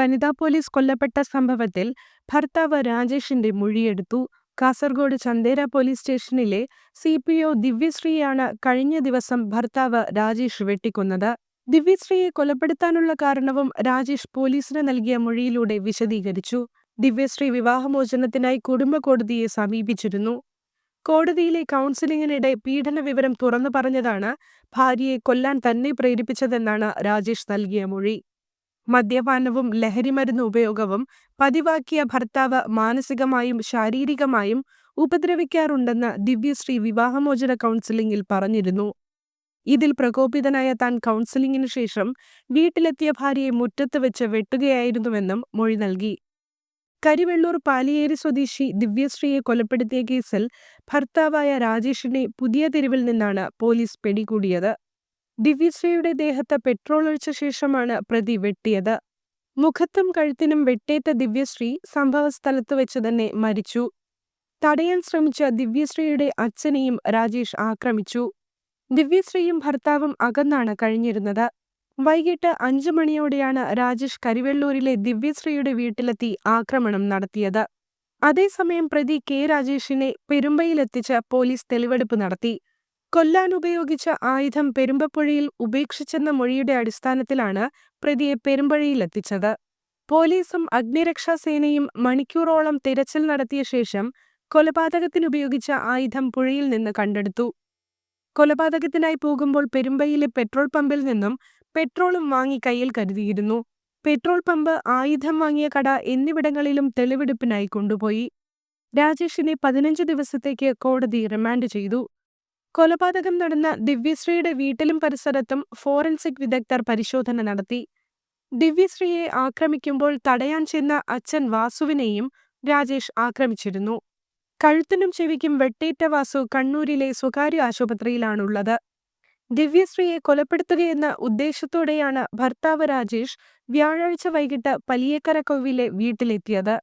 വനിതാ പോലീസ് കൊല്ലപ്പെട്ട സംഭവത്തിൽ ഭർത്താവ് രാജേഷിന്റെ മൊഴിയെടുത്തു. കാസർഗോഡ് ചന്ദേര പോലീസ് സ്റ്റേഷനിലെ സി പി ഒ ദിവ്യശ്രീയാണ് കഴിഞ്ഞ ദിവസം ഭർത്താവ് രാജേഷ് വെട്ടിക്കൊന്നത്. ദിവ്യശ്രീയെ കൊലപ്പെടുത്താനുള്ള കാരണവും രാജേഷ് പോലീസിന് നൽകിയ മൊഴിയിലൂടെ വിശദീകരിച്ചു. ദിവ്യശ്രീ വിവാഹമോചനത്തിനായി കുടുംബ കോടതിയെ സമീപിച്ചിരുന്നു. കോടതിയിലെ കൗൺസിലിംഗിനിടെ പീഡന വിവരം തുറന്നു പറഞ്ഞതാണ് ഭാര്യയെ കൊല്ലാൻ തന്നെ പ്രേരിപ്പിച്ചതെന്നാണ് രാജേഷ് നൽകിയ മൊഴി. മദ്യപാനവും ലഹരിമരുന്ന് ഉപയോഗവും പതിവാക്കിയ ഭർത്താവ് മാനസികമായും ശാരീരികമായും ഉപദ്രവിക്കാറുണ്ടെന്ന് ദിവ്യശ്രീ വിവാഹമോചന കൗൺസിലിംഗിൽ പറഞ്ഞിരുന്നു. ഇതിൽ പ്രകോപിതനായ താൻ കൗൺസിലിംഗിനു ശേഷം വീട്ടിലെത്തിയ ഭാര്യയെ മുറ്റത്ത് വെച്ച് വെട്ടുകയായിരുന്നുവെന്നും മൊഴി നൽകി. കരിവെള്ളൂർ പാലിയേരി സ്വദേശി ദിവ്യശ്രീയെ കൊലപ്പെടുത്തിയ കേസിൽ ഭർത്താവായ രാജേഷിനെ പുതിയ തെരുവിൽ നിന്നാണ് പോലീസ് പിടികൂടിയത്. ദിവ്യശ്രീയുടെ ദേഹത്ത് പെട്രോൾ ഒഴിച്ച ശേഷമാണ് പ്രതി വെട്ടിയത്. മുഖത്തും കഴുത്തിനും വെട്ടേറ്റ ദിവ്യശ്രീ സംഭവസ്ഥലത്ത് വെച്ച് തന്നെ മരിച്ചു. തടയാൻ ശ്രമിച്ച ദിവ്യശ്രീയുടെ അച്ഛനെയും രാജേഷ് ആക്രമിച്ചു. ദിവ്യശ്രീയും ഭർത്താവും അകന്നാണ് കഴിഞ്ഞിരുന്നത്. വൈകിട്ട് അഞ്ചു മണിയോടെയാണ് രാജേഷ് കരിവെള്ളൂരിലെ ദിവ്യശ്രീയുടെ വീട്ടിലെത്തി ആക്രമണം നടത്തിയത്. അതേസമയം പ്രതി കെ രാജേഷിനെ പെരുമ്പയിലെത്തിച്ച് പോലീസ് തെളിവെടുപ്പ് നടത്തി. കൊല്ലാൻ ഉപയോഗിച്ച ആയുധം പെരുമ്പപ്പുഴയിൽ ഉപേക്ഷിച്ചെന്ന മൊഴിയുടെ അടിസ്ഥാനത്തിലാണ് പ്രതിയെ പെരുമ്പഴയിലെത്തിച്ചത്. പോലീസും അഗ്നിരക്ഷാസേനയും മണിക്കൂറോളം തിരച്ചിൽ നടത്തിയ ശേഷം കൊലപാതകത്തിനുപയോഗിച്ച ആയുധം പുഴയിൽ നിന്ന് കണ്ടെടുത്തു. കൊലപാതകത്തിനായി പോകുമ്പോൾ പെരുമ്പയിലെ പെട്രോൾ പമ്പിൽ നിന്നും പെട്രോളും വാങ്ങി കയ്യിൽ കരുതിയിരുന്നു. പെട്രോൾ പമ്പ് ആയുധം വാങ്ങിയ കട എന്നിവിടങ്ങളിലും തെളിവെടുപ്പിനായി കൊണ്ടുപോയി. രാജേഷിനെ പതിനഞ്ച് ദിവസത്തേക്ക് കോടതി റിമാൻഡ് ചെയ്തു. കൊലപാതകം നടന്ന ദിവ്യശ്രീയുടെ വീട്ടിലും പരിസരത്തും ഫോറൻസിക് വിദഗ്ധർ പരിശോധന നടത്തി. ദിവ്യശ്രീയെ ആക്രമിക്കുമ്പോൾ തടയാൻ ചെന്ന അച്ഛൻ വാസുവിനെയും രാജേഷ് ആക്രമിച്ചിരുന്നു. കഴുത്തിനും ചെവിക്കും വെട്ടേറ്റ വാസു കണ്ണൂരിലെ സ്വകാര്യ ആശുപത്രിയിലാണുള്ളത്. ദിവ്യശ്രീയെ കൊലപ്പെടുത്തുകയെന്ന ഉദ്ദേശത്തോടെയാണ് ഭർത്താവ് രാജേഷ് വ്യാഴാഴ്ച വൈകിട്ട് പലിയേക്കരക്കൊവിലെ വീട്ടിലെത്തിയത്.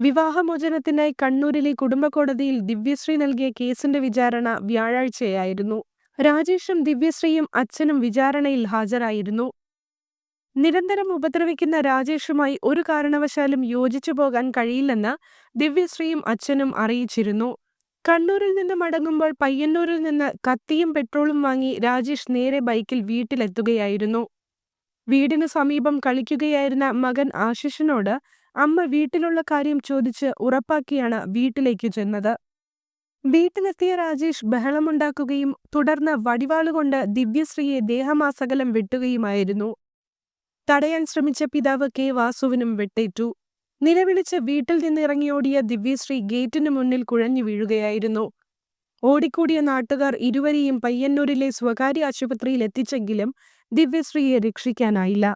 വിവാഹമോചനത്തിനായി കണ്ണൂരിലെ കുടുംബ കോടതിയിൽ ദിവ്യശ്രീ നൽകിയ കേസിന്റെ വിചാരണ വ്യാഴാഴ്ചയായിരുന്നു. രാജേഷും ദിവ്യശ്രീയും അച്ഛനും വിചാരണയിൽ ഹാജരായിരുന്നു. നിരന്തരം ഉപദ്രവിക്കുന്ന രാജേഷുമായി ഒരു കാരണവശാലും യോജിച്ചു പോകാൻ കഴിയില്ലെന്ന് ദിവ്യശ്രീയും അച്ഛനും അറിയിച്ചിരുന്നു. കണ്ണൂരിൽ നിന്ന് മടങ്ങുമ്പോൾ പയ്യന്നൂരിൽ നിന്ന് കത്തിയും പെട്രോളും വാങ്ങി രാജേഷ് നേരെ ബൈക്കിൽ വീട്ടിലെത്തുകയായിരുന്നു. വീടിനു സമീപം കളിക്കുകയായിരുന്ന മകൻ ആശിഷിനോട് അമ്മ വീട്ടിലുള്ള കാര്യം ചോദിച്ച് ഉറപ്പാക്കിയാണ് വീട്ടിലേക്കു ചെന്നത്. വീട്ടിലെത്തിയ രാജേഷ് ബഹളമുണ്ടാക്കുകയും തുടർന്ന് വടിവാളുകൊണ്ട് ദിവ്യശ്രീയെ ദേഹമാസകലം വെട്ടുകയുമായിരുന്നു. തടയാൻ ശ്രമിച്ച പിതാവ് കെ. വാസുവിനും വെട്ടേറ്റു. നിലവിളിച്ച് വീട്ടിൽ നിന്നിറങ്ങിയോടിയ ദിവ്യശ്രീ ഗേറ്റിനു മുന്നിൽ കുഴഞ്ഞു വീഴുകയായിരുന്നു. ഓടിക്കൂടിയ നാട്ടുകാർ ഇരുവരെയും പയ്യന്നൂരിലെ സ്വകാര്യ ആശുപത്രിയിൽ എത്തിച്ചെങ്കിലും ദിവ്യശ്രീയെ രക്ഷിക്കാനായില്ല.